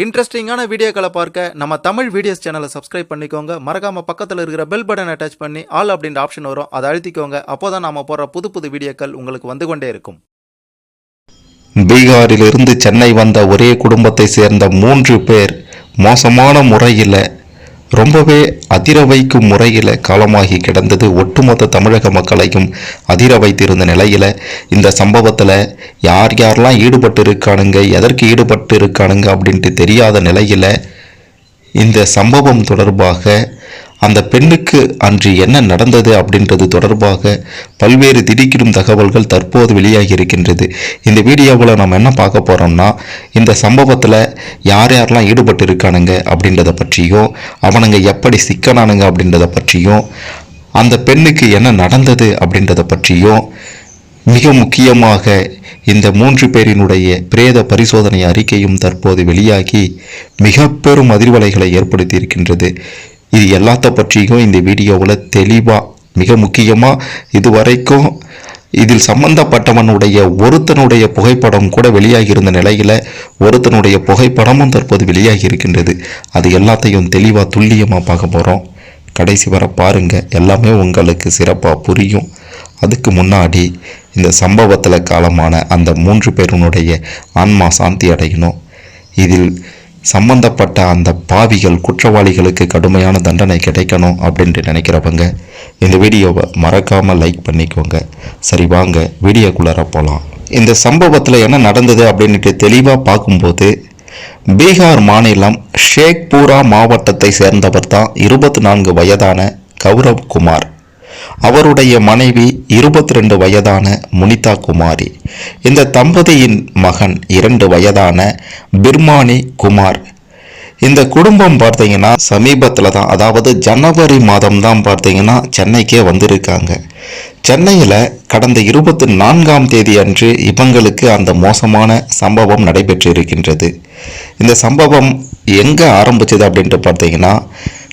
இன்ட்ரெஸ்டிங்கான வீடியோக்களை பார்க்க நம்ம தமிழ் வீடியோஸ் சேனலை சப்ஸ்கிரைப் பண்ணிக்கோங்க. மறக்காம பக்கத்தில் இருக்கிற பெல் பட்டன் அட்டாச் பண்ணி ஆல் அப்படின்ற ஆப்ஷன் வரும். அதை அழுத்திக்கோங்க. அப்போதான் நாம போற புது புது வீடியோக்கள் உங்களுக்கு வந்து கொண்டே இருக்கும். பீகாரிலிருந்து சென்னை வந்த ஒரே குடும்பத்தை சேர்ந்த மூன்று பேர் மோசமான முறையில் ரொம்பவே அதிர வைக்கும் முறையில் காலமாகி கிடந்தது ஒட்டுமொத்த தமிழக மக்களையும் அதிர வைத்திருந்த நிலையில் இந்த சம்பவத்தில் யார் யாரெல்லாம் ஈடுபட்டு இருக்கானுங்க எதற்கு ஈடுபட்டு இருக்கானுங்க அப்படின்ட்டு தெரியாத நிலையில் இந்த சம்பவம் தொடர்பாக அந்த பெண்ணுக்கு அன்று என்ன நடந்தது அப்படின்றது தொடர்பாக பல்வேறு திடுக்கிடும் தகவல்கள் தற்போது வெளியாகி இருக்கின்றது இந்த வீடியோவில் நம்ம என்ன பார்க்க போகிறோம்னா இந்த சம்பவத்தில் யார் யாரெல்லாம் ஈடுபட்டு இருக்கானுங்க அப்படின்றத பற்றியும் அவனுங்க எப்படி சிக்கனானுங்க அப்படின்றத பற்றியும் அந்த பெண்ணுக்கு என்ன நடந்தது அப்படின்றத பற்றியும் மிக முக்கியமாக இந்த மூன்று பேரினுடைய பிரேத பரிசோதனை அறிக்கையும் தற்போது வெளியாகி மிக பெரும் அதிர்வலைகளை ஏற்படுத்தி இருக்கின்றது இது எல்லாத்த பற்றியும் இந்த வீடியோவில் தெளிவாக மிக முக்கியமாக இதுவரைக்கும் இதில் சம்பந்தப்பட்டவனுடைய ஒருத்தனுடைய புகைப்படம் கூட வெளியாகியிருந்த நிலையில் ஒருத்தனுடைய புகைப்படமும் தற்போது வெளியாகி இருக்கின்றது அது எல்லாத்தையும் தெளிவாக துல்லியமாக பார்க்க போகிறோம் கடைசி வர பாருங்கள் எல்லாமே உங்களுக்கு சிறப்பாக புரியும். அதுக்கு முன்னாடி இந்த சம்பவத்தில் காலமான அந்த மூன்று பேருனுடைய ஆன்மா சாந்தி அடையணும். இதில் சம்பந்தப்பட்ட அந்த பாவிகள் குற்றவாளிகளுக்கு கடுமையான தண்டனை கிடைக்கணும் அப்படின்ட்டு நினைக்கிறவங்க இந்த வீடியோவை மறக்காமல் லைக் பண்ணிக்கோங்க. சரி வாங்க வீடியோக்குள்ளார போகலாம் இந்த சம்பவத்தில் என்ன நடந்தது அப்படின்ட்டு தெளிவாக பார்க்கும்போது பீகார் மாநிலம் ஷேக்பூரா மாவட்டத்தை சேர்ந்தவர் தான் இருபத்தி நான்கு வயதான கௌரவ் குமார். அவருடைய மனைவி இருபத்தி ரெண்டு வயதான முனிதா குமாரி. இந்த தம்பதியின் மகன் இரண்டு வயதான பிர்மானி குமார். இந்த குடும்பம் பார்த்தீங்கன்னா சமீபத்தில் தான் அதாவது ஜனவரி மாதம் தான் பார்த்தீங்கன்னா சென்னைக்கே வந்திருக்காங்க. சென்னையில் கடந்த இருபத்தி நான்காம் தேதி அன்று இவங்களுக்கு அந்த மோசமான சம்பவம் நடைபெற்று இருக்கின்றது இந்த சம்பவம் எங்கே ஆரம்பிச்சது அப்படின்ட்டு பார்த்தீங்கன்னா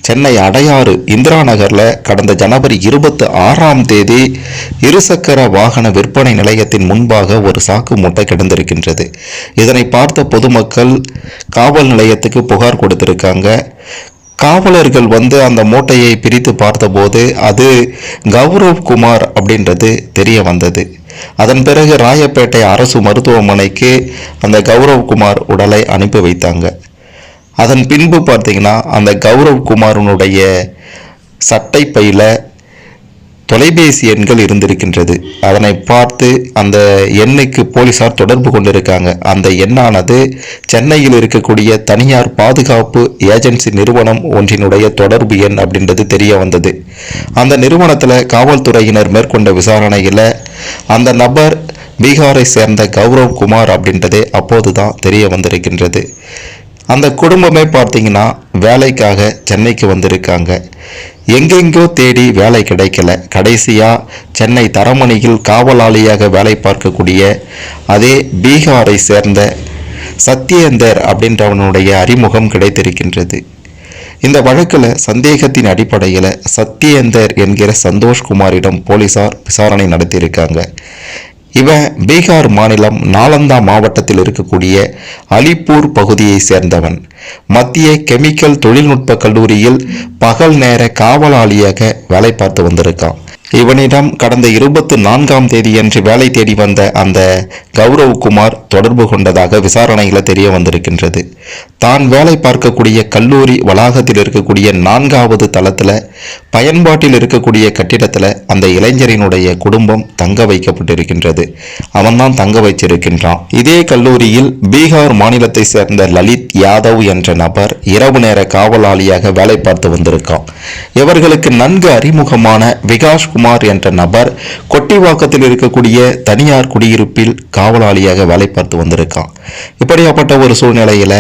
சென்னை அடையாறு இந்திரா நகரில் கடந்த ஜனவரி இருபத்தி ஆறாம் தேதி இருசக்கர வாகன விற்பனை நிலையத்தின் முன்பாக ஒரு சாக்கு மூட்டை கிடந்திருக்கின்றது. இதனை பார்த்த பொதுமக்கள் காவல் நிலையத்துக்கு புகார் கொடுத்திருக்காங்க. காவலர்கள் வந்து அந்த மூட்டையை பிரித்து பார்த்தபோது அது கௌரவ் குமார் அப்படின்றது தெரிய வந்தது. அதன் பிறகு ராயப்பேட்டை அரசு மருத்துவமனைக்கு அந்த கௌரவ் குமார் உடலை அனுப்பி வைத்தாங்க. அதன் பின்பு பார்த்தீங்கன்னா அந்த கௌரவ் குமாரனுடைய சட்டை பையில் தொலைபேசி எண்கள் இருந்திருக்கின்றது. அதனை பார்த்து அந்த எண்ணுக்கு போலீசார் தொடர்பு கொண்டிருக்காங்க. அந்த எண்ணானது சென்னையில் இருக்கக்கூடிய தனியார் பாதுகாப்பு ஏஜென்சி நிறுவனம் ஒன்றினுடைய தொடர்பு எண் அப்படின்றது தெரிய வந்தது. அந்த நிறுவனத்தில் காவல்துறையினர் மேற்கொண்ட விசாரணையில் அந்த நபர் பீகாரை சேர்ந்த கௌரவ் குமார் அப்படின்றதே அப்போது தான் தெரிய வந்திருக்கின்றது. அந்த குடும்பமே பார்த்தீங்கன்னா வேலைக்காக சென்னைக்கு வந்திருக்காங்க. எங்கெங்கோ தேடி வேலை கிடைக்கல. கடைசியாக சென்னை தரமணியில் காவலாளியாக வேலை பார்க்கக்கூடிய அதே பீகாரை சேர்ந்த சத்யேந்தர் அப்படின்றவனுடைய அறிமுகம் கிடைத்திருக்கின்றது. இந்த வழக்கில் சந்தேகத்தின் அடிப்படையில் சத்யேந்தர் என்கிற சந்தோஷ்குமாரிடம் போலீசார் விசாரணை நடத்தியிருக்காங்க. இவன் பீகார் மாநிலம் நாலந்தா மாவட்டத்தில் இருக்கக்கூடிய அலிப்பூர் பகுதியை சேர்ந்தவன். மத்திய கெமிக்கல் தொழில்நுட்ப கல்லூரியில் பகல் நேர காவலாளியாக வேலை பார்த்து வந்திருக்கான். இவனிடம் கடந்த இருபத்தி நான்காம் தேதியன்று வேலை தேடி வந்த அந்த கௌரவ்குமார் தொடர்பு கொண்டதாக விசாரணையில் தெரிய வந்திருக்கின்றது. தான் வேலை பார்க்கக்கூடிய கல்லூரி வளாகத்தில் இருக்கக்கூடிய நான்காவது தளத்தில் பயன்பாட்டில் இருக்கக்கூடிய கட்டிடத்தில் அந்த இளைஞரினுடைய குடும்பம் தங்க வைக்கப்பட்டிருக்கின்றது. அவன்தான் தங்க வைச்சிருக்கின்றான் இதே கல்லூரியில் பீகார் மாநிலத்தை சேர்ந்த லலித் யாதவ் என்ற நபர் இரவு நேர காவலாளியாக வேலை பார்த்து வந்திருக்கான். இவர்களுக்கு நன்கு அறிமுகமான விகாஷ் குமார் என்ற நபர் கொட்டிவாக்கத்தில் இருக்கக்கூடிய தனியார் குடியிருப்பில் காவலாளியாக வேலை பார்த்து வந்திருக்கான். இப்படியாப்பட்ட ஒரு சூழ்நிலையில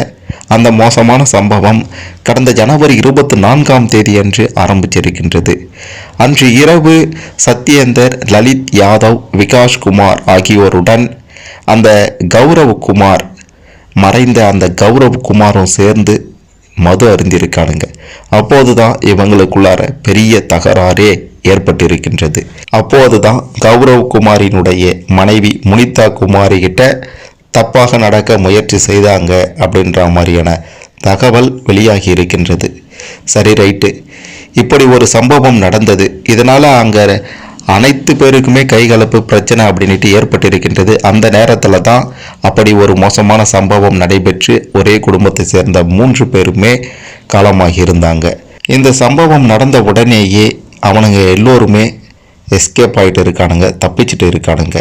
அந்த மோசமான சம்பவம் கடந்த ஜனவரி இருபத்தி நான்காம் தேதியன்று ஆரம்பிச்சிருக்கின்றது அன்று இரவு சத்யேந்தர் லலித் யாதவ் விகாஷ் குமார் ஆகியோருடன் அந்த கௌரவ் குமார் மறைந்த அந்த கௌரவ் குமாரும் சேர்ந்து மது அருந்திருக்கானுங்க அப்போதுதான் இவங்களுக்குள்ளார பெரிய தகராறே ஏற்பட்டிருக்கின்றது. அப்போதுதான் கௌரவ் குமாரினுடைய மனைவி முனிதா குமாரி கிட்ட தப்பாக நடக்க முயற்சி செய்தாங்க அப்படின்ற மாதிரியான தகவல் வெளியாகி இருக்கின்றது. சரி ரைட்டு. இப்படி ஒரு சம்பவம் நடந்தது. இதனால் அங்கே அனைத்து பேருக்குமே கைகலப்பு பிரச்சனை அப்படின்ட்டு ஏற்பட்டிருக்கின்றது. அந்த நேரத்தில் தான் அப்படி ஒரு மோசமான சம்பவம் நடைபெற்று ஒரே குடும்பத்தை சேர்ந்த மூன்று பேருமே காலமாகி இருந்தாங்க. இந்த சம்பவம் நடந்த உடனேயே அவனுங்க எல்லோருமே எஸ்கேப் ஆகிட்டு இருக்கானுங்க தப்பிச்சிட்டு இருக்கானுங்க.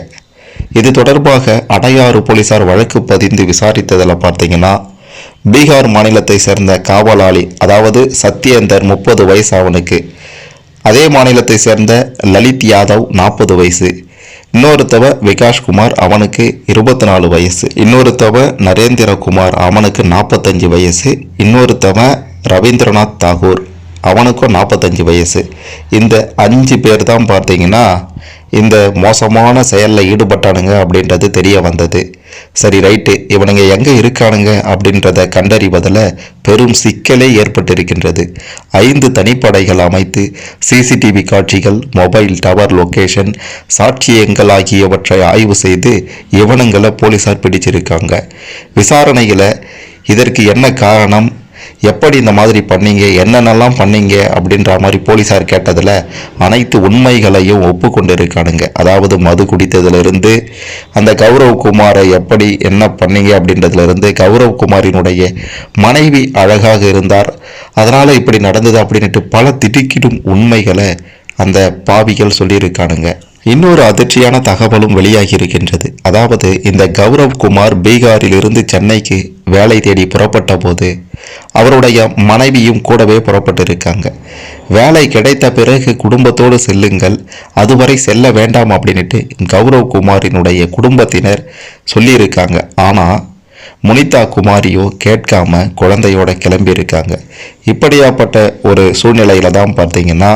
இது தொடர்பாக அடையாறு போலீசார் வழக்கு பதிந்து விசாரித்ததில் பார்த்தீங்கன்னா பீகார் மாநிலத்தை சேர்ந்த காவலாளி அதாவது சத்யேந்தர் முப்பது வயசு அவனுக்கு. அதே மாநிலத்தை சேர்ந்த லலித் யாதவ் நாற்பது வயசு. இன்னொருத்தவ விகாஷ்குமார் அவனுக்கு இருபத்தி நாலு வயசு. இன்னொருத்தவ நரேந்திரகுமார் அவனுக்கு நாற்பத்தஞ்சு வயசு. இன்னொருத்தவன் ரவீந்திரநாத் தாகூர். அவனுக்கும் நாற்பத்தஞ்சு வயசு. இந்த அஞ்சு பேர் தான் பார்த்தீங்கன்னா இந்த மோசமான செயலில் ஈடுபட்டானுங்க அப்படின்றது தெரிய வந்தது. சரி ரைட்டு. இவனுங்க எங்கே இருக்கானுங்க அப்படின்றத கண்டறிவதில் பெரும் சிக்கலே ஏற்பட்டிருக்கின்றது. ஐந்து தனிப்படைகள் அமைத்து சிசிடிவி காட்சிகள் மொபைல் டவர் லொக்கேஷன் சாட்சியங்கள் ஆகியவற்றை ஆய்வு செய்து இவனுங்களை போலீசார் பிடிச்சிருக்காங்க. விசாரணையில் இதற்கு என்ன காரணம்? எப்படி இந்த மாதிரி பண்ணீங்க? என்னென்னலாம் பண்ணீங்க? அப்படின்ற மாதிரி போலீஸார் கேட்டதில் அனைத்து உண்மைகளையும் ஒப்புக்கொண்டு இருக்கானுங்க அதாவது மது குடித்ததிலிருந்து அந்த கௌரவ்குமாரை எப்படி என்ன பண்ணீங்க அப்படின்றதுலேருந்து கௌரவ்குமாரினுடைய மனைவி அழகாக இருந்தார். அதனால் இப்படி நடந்தது அப்படின்ட்டு பல திடுக்கிடும் உண்மைகளை அந்த பாவிகள் சொல்லியிருக்கானுங்க. இன்னொரு அதிர்ச்சியான தகவலும் வெளியாகி இருக்கின்றது அதாவது இந்த கௌரவ் குமார் பீகாரிலிருந்து சென்னைக்கு வேலை தேடி புறப்பட்ட போது அவருடைய மனைவியும் கூடவே புறப்பட்டிருக்காங்க. வேலை கிடைத்த பிறகு குடும்பத்தோடு செல்லுங்கள் அதுவரை செல்ல வேண்டாம் அப்படின்ட்டு கௌரவ் குமாரினுடைய குடும்பத்தினர் சொல்லியிருக்காங்க. ஆனால் முனிதா குமாரியோ கேட்காம குழந்தையோட கிளம்பியிருக்காங்க. இப்படியாப்பட்ட ஒரு சூழ்நிலையில தான் பார்த்தீங்கன்னா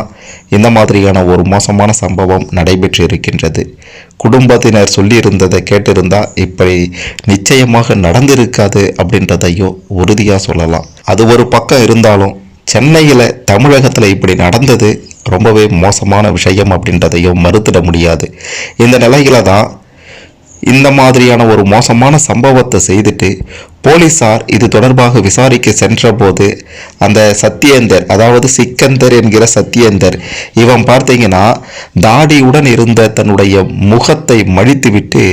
இந்த மாதிரியான ஒரு மோசமான சம்பவம் நடைபெற்று இருக்கின்றது குடும்பத்தினர் சொல்லியிருந்ததை கேட்டிருந்தால் இப்படி நிச்சயமாக நடந்திருக்காது அப்படின்றதையும் உறுதியாக சொல்லலாம். அது ஒரு பக்கம் இருந்தாலும் சென்னையில் தமிழகத்தில் இப்படி நடந்தது ரொம்பவே மோசமான விஷயம் அப்படின்றதையும் மறுத்திட முடியாது. இந்த நிலையில தான் இந்த மாதிரியான ஒரு மோசமான சம்பவத்தை செய்துட்டு போலீசார் இது தொடர்பாக விசாரிக்க சென்றபோது அந்த சத்யேந்தர் அதாவது சிக்கந்தர் என்கிற சத்யேந்தர் இவன் பார்த்தீங்கன்னா தாடியுடன் இருந்த தன்னுடைய முகத்தை மழித்துவிட்டு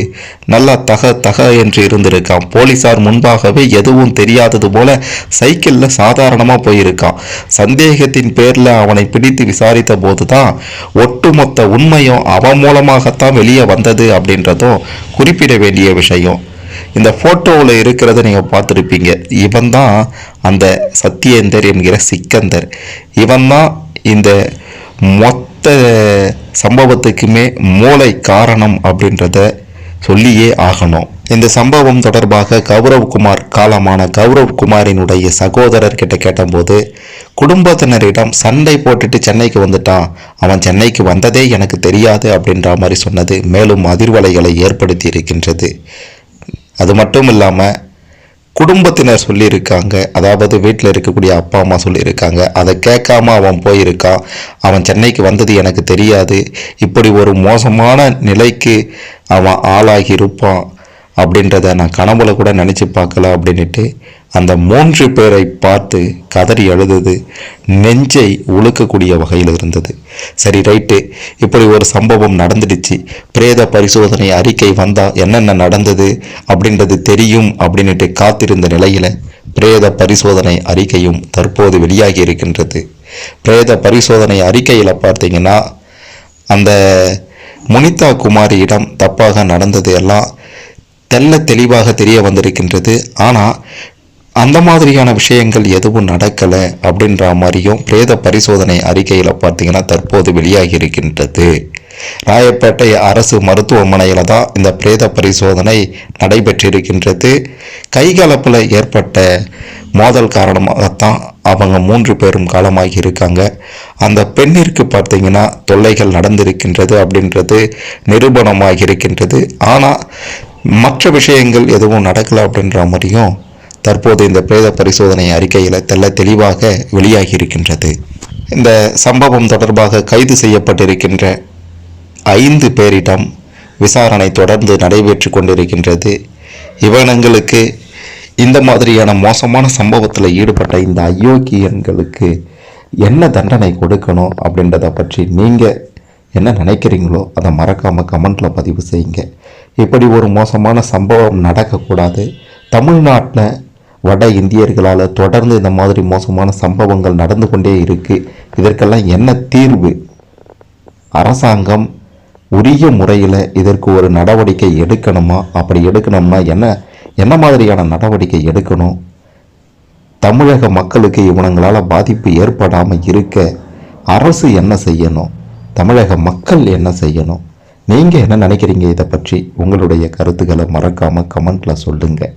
நல்லா தக தக என்று இருந்திருக்கான். போலீசார் முன்பாகவே எதுவும் தெரியாதது போல சைக்கிளில் சாதாரணமாக போயிருக்கான். சந்தேகத்தின் பேரில் அவனை பிடித்து விசாரித்த போது தான் ஒட்டுமொத்த உண்மையும் அவன் மூலமாகத்தான் வெளியே வந்தது அப்படின்றதும் குறிப்பிட வேண்டிய விஷயம். இந்த ஃபோட்டோவில் இருக்கிறத நீங்கள் பார்த்துருப்பீங்க. இவன் தான் அந்த சத்யேந்தர் என்கிற சிக்கந்தர். இவன் தான் இந்த மொத்த சம்பவத்துக்குமே மூளை காரணம் அப்படின்றத சொல்லியே ஆகணும். இந்த சம்பவம் தொடர்பாக கௌரவ்குமார் காலமான கௌரவ்குமாரினுடைய சகோதரர்கிட்ட சகோதரர் கேட்டபோது குடும்பத்தினரிடம் சண்டை போட்டுட்டு சென்னைக்கு வந்துட்டான். அவன் சென்னைக்கு வந்ததே எனக்கு தெரியாது அப்படின்ற மாதிரி சொன்னது மேலும் அதிர்வலைகளை ஏற்படுத்தி இருக்கின்றது. அது மட்டும் இல்லாமல் குடும்பத்தினர் சொல்லியிருக்காங்க. அதாவது வீட்டில் இருக்கக்கூடிய அப்பா அம்மா சொல்லியிருக்காங்க. அதை கேட்காம அவன் போயிருக்கான். அவன் சென்னைக்கு வந்தது எனக்கு தெரியாது. இப்படி ஒரு மோசமான நிலைக்கு அவன் ஆளாகி இருப்பான். அப்படின்றத நான் கனவுல கூட நினச்சி பார்க்கல அப்படின்ட்டு அந்த மூன்று பேரை பார்த்து கதறி அழுதது நெஞ்சை உழுக்கக்கூடிய வகையில் இருந்தது. சரி ரைட்டு. இப்படி ஒரு சம்பவம் நடந்துடுச்சு. பிரேத பரிசோதனை அறிக்கை வந்தால் என்னென்ன நடந்தது அப்படின்றது தெரியும் அப்படின்ட்டு காத்திருந்த நிலையில் பிரேத பரிசோதனை அறிக்கையும் தற்போது வெளியாகி இருக்கின்றது. பிரேத பரிசோதனை அறிக்கையில் பார்த்தீங்கன்னா அந்த முனிதா குமாரியிடம் தப்பாக நடந்தது எல்லாம் தெல்ல தெளிவாக தெரிய வந்திருக்கின்றது. ஆனால் அந்த மாதிரியான விஷயங்கள் எதுவும் நடக்கலை அப்படின்ற மாதிரியும் பிரேத பரிசோதனை அறிக்கையில் பார்த்தீங்கன்னா தற்போது வெளியாகி இருக்கின்றது. ராயப்பேட்டை அரசு மருத்துவமனையில் தான் இந்த பிரேத பரிசோதனை நடைபெற்றிருக்கின்றது. கைகலப்பில் ஏற்பட்ட மோதல் காரணமாகத்தான் அவங்க மூன்று பேரும் காலமாகி இருக்காங்க. அந்த பெண்ணிற்கு பார்த்தீங்கன்னா தொல்லைகள் நடந்திருக்கின்றது அப்படின்றது நிரூபணமாகி இருக்கின்றது. ஆனால் மற்ற விஷயங்கள் எதுவும் நடக்கலை அப்படின்ற மாதிரியும் தற்போது இந்த பிரேத பரிசோதனை அறிக்கையில் தெல்ல தெளிவாக வெளியாகி இருக்கின்றது. இந்த சம்பவம் தொடர்பாக கைது செய்யப்பட்டிருக்கின்ற ஐந்து பேரிடம் விசாரணை தொடர்ந்து நடைபெற்று கொண்டிருக்கின்றது. இவனங்களுக்கு இந்த மாதிரியான மோசமான சம்பவத்தில் ஈடுபட்ட இந்த அயோக்கியன்களுக்கு என்ன தண்டனை கொடுக்கணும் அப்படின்றத பற்றி நீங்கள் என்ன நினைக்கிறீங்களோ அதை மறக்காமல் கமெண்ட்டில் பதிவு செய்யுங்க. இப்படி ஒரு மோசமான சம்பவம் நடக்கக்கூடாது. தமிழ்நாட்டில் வட இந்தியர்களால் தொடர்ந்து இந்த மாதிரி மோசமான சம்பவங்கள் நடந்து கொண்டே இருக்குது இதற்கெல்லாம் என்ன தீர்வு? அரசாங்கம் உரிய முறையில் இதற்கு ஒரு நடவடிக்கை எடுக்கணுமா? அப்படி எடுக்கணும்னா என்ன? என்ன மாதிரியான நடவடிக்கை எடுக்கணும்? தமிழக மக்களுக்கு இவனங்களால் பாதிப்பு ஏற்படாமல் இருக்க அரசு என்ன செய்யணும்? தமிழக மக்கள் என்ன செய்யணும்? நீங்கள் என்ன நினைக்கிறீங்க இதை பற்றி உங்களுடைய கருத்துக்களை மறக்காமல் கமெண்ட்டில் சொல்லுங்கள்